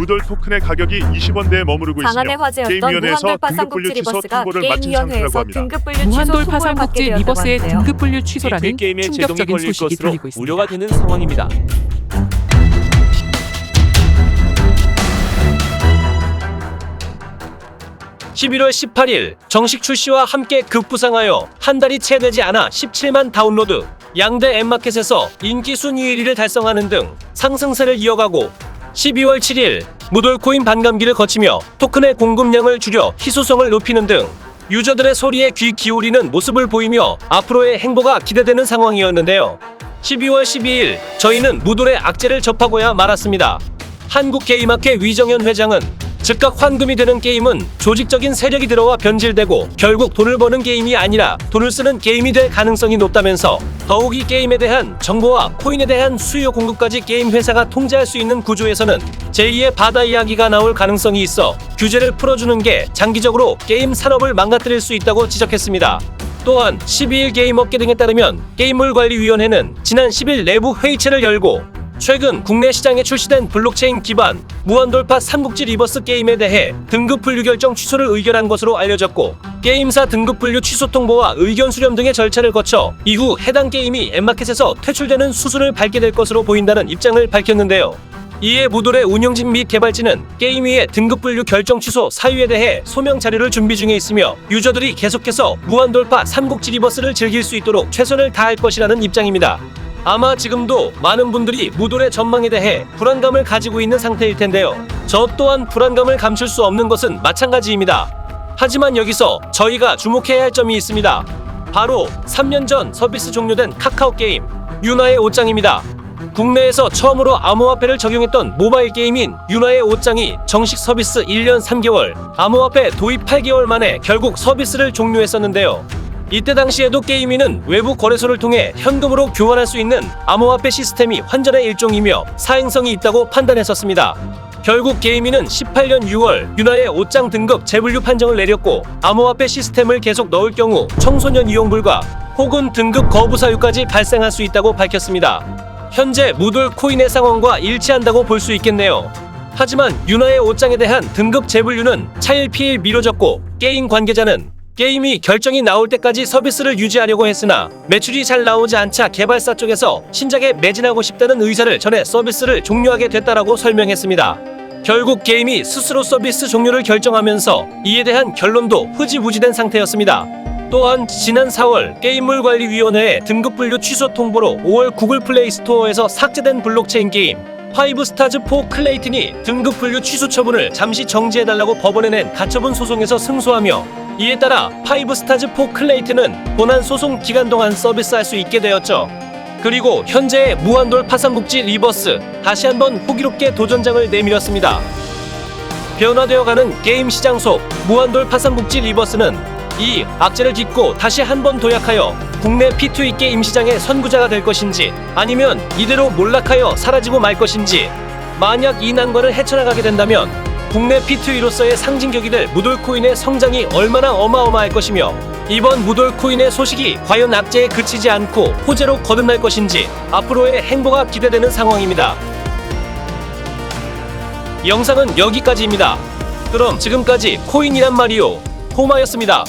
무돌 토큰의 가격이 20원대에 머무르고 장안의 있으며 화제였던 게임위원회에서 무한돌파 등급 분류 삼국지 취소 리버스가 통보를 마친 상태라고 게임위원회에서 합니다. 등급 분류 취소 무한돌파 통보를 받게 삼국지 되었다고 리버스의 하는데요. 등급 분류 취소라는 제동이 충격적인 걸릴 소식이 것으로 들리고 있습니다. 우려가 되는 상황입니다. 11월 18일 정식 출시와 함께 급부상하여 한 달이 채 되지 않아 17만 다운로드, 양대 앱마켓에서 인기 순위 1위를 달성하는 등 상승세를 이어가고 12월 7일 무돌코인 반감기를 거치며 토큰의 공급량을 줄여 희소성을 높이는 등 유저들의 소리에 귀 기울이는 모습을 보이며 앞으로의 행보가 기대되는 상황이었는데요. 12월 12일 저희는 무돌의 악재를 접하고야 말았습니다. 한국게임학회 위정현 회장은 즉각 환금이 되는 게임은 조직적인 세력이 들어와 변질되고 결국 돈을 버는 게임이 아니라 돈을 쓰는 게임이 될 가능성이 높다면서 더욱이 게임에 대한 정보와 코인에 대한 수요 공급까지 게임 회사가 통제할 수 있는 구조에서는 제2의 바다 이야기가 나올 가능성이 있어 규제를 풀어주는 게 장기적으로 게임 산업을 망가뜨릴 수 있다고 지적했습니다. 또한 12일 게임업계 등에 따르면 게임물관리위원회는 지난 10일 내부 회의체를 열고 최근 국내 시장에 출시된 블록체인 기반 무한돌파 삼국지 리버스 게임에 대해 등급 분류 결정 취소를 의결한 것으로 알려졌고 게임사 등급 분류 취소 통보와 의견 수렴 등의 절차를 거쳐 이후 해당 게임이 앱마켓에서 퇴출되는 수순을 밟게 될 것으로 보인다는 입장을 밝혔는데요. 이에 무돌의 운영진 및 개발진은 게임위의 등급 분류 결정 취소 사유에 대해 소명 자료를 준비 중에 있으며 유저들이 계속해서 무한돌파 삼국지 리버스를 즐길 수 있도록 최선을 다할 것이라는 입장입니다. 아마 지금도 많은 분들이 무돌의 전망에 대해 불안감을 가지고 있는 상태일 텐데요. 저 또한 불안감을 감출 수 없는 것은 마찬가지입니다. 하지만 여기서 저희가 주목해야 할 점이 있습니다. 바로 3년 전 서비스 종료된 카카오 게임 유나의 옷장입니다. 국내에서 처음으로 암호화폐를 적용했던 모바일 게임인 유나의 옷장이 정식 서비스 1년 3개월, 암호화폐 도입 8개월 만에 결국 서비스를 종료했었는데요. 이때 당시에도 게임위는 외부 거래소를 통해 현금으로 교환할 수 있는 암호화폐 시스템이 환전의 일종이며 사행성이 있다고 판단했었습니다. 결국 게임위는 18년 6월 유나의 옷장 등급 재분류 판정을 내렸고 암호화폐 시스템을 계속 넣을 경우 청소년 이용 불가 혹은 등급 거부 사유까지 발생할 수 있다고 밝혔습니다. 현재 무돌 코인의 상황과 일치한다고 볼 수 있겠네요. 하지만 유나의 옷장에 대한 등급 재분류는 차일피일 미뤄졌고 게임 관계자는 게임이 결정이 나올 때까지 서비스를 유지하려고 했으나 매출이 잘 나오지 않자 개발사 쪽에서 신작에 매진하고 싶다는 의사를 전해 서비스를 종료하게 됐다라고 설명했습니다. 결국 게임이 스스로 서비스 종료를 결정하면서 이에 대한 결론도 흐지부지된 상태였습니다. 또한 지난 4월 게임물관리위원회의 등급 분류 취소 통보로 5월 구글 플레이 스토어에서 삭제된 블록체인 게임 파이브 스타즈 4 클레이튼이 등급 분류 취소 처분을 잠시 정지해달라고 법원에 낸 가처분 소송에서 승소하며 이에 따라 파이브 스타즈 4 클레이튼은 본안 소송 기간 동안 서비스할 수 있게 되었죠. 그리고 현재의 무한돌 파산국지 리버스 다시 한번 호기롭게 도전장을 내밀었습니다. 변화되어가는 게임 시장 속 무한돌 파산국지 리버스는 이 악재를 딛고 다시 한 번 도약하여 국내 P2E 게임 시장의 선구자가 될 것인지 아니면 이대로 몰락하여 사라지고 말 것인지 만약 이 난관을 헤쳐나가게 된다면 국내 P2E로서의 상징격이 될 무돌코인의 성장이 얼마나 어마어마할 것이며 이번 무돌코인의 소식이 과연 악재에 그치지 않고 호재로 거듭날 것인지 앞으로의 행보가 기대되는 상황입니다. 영상은 여기까지입니다. 그럼 지금까지 코인이란 말이요. 호마였습니다.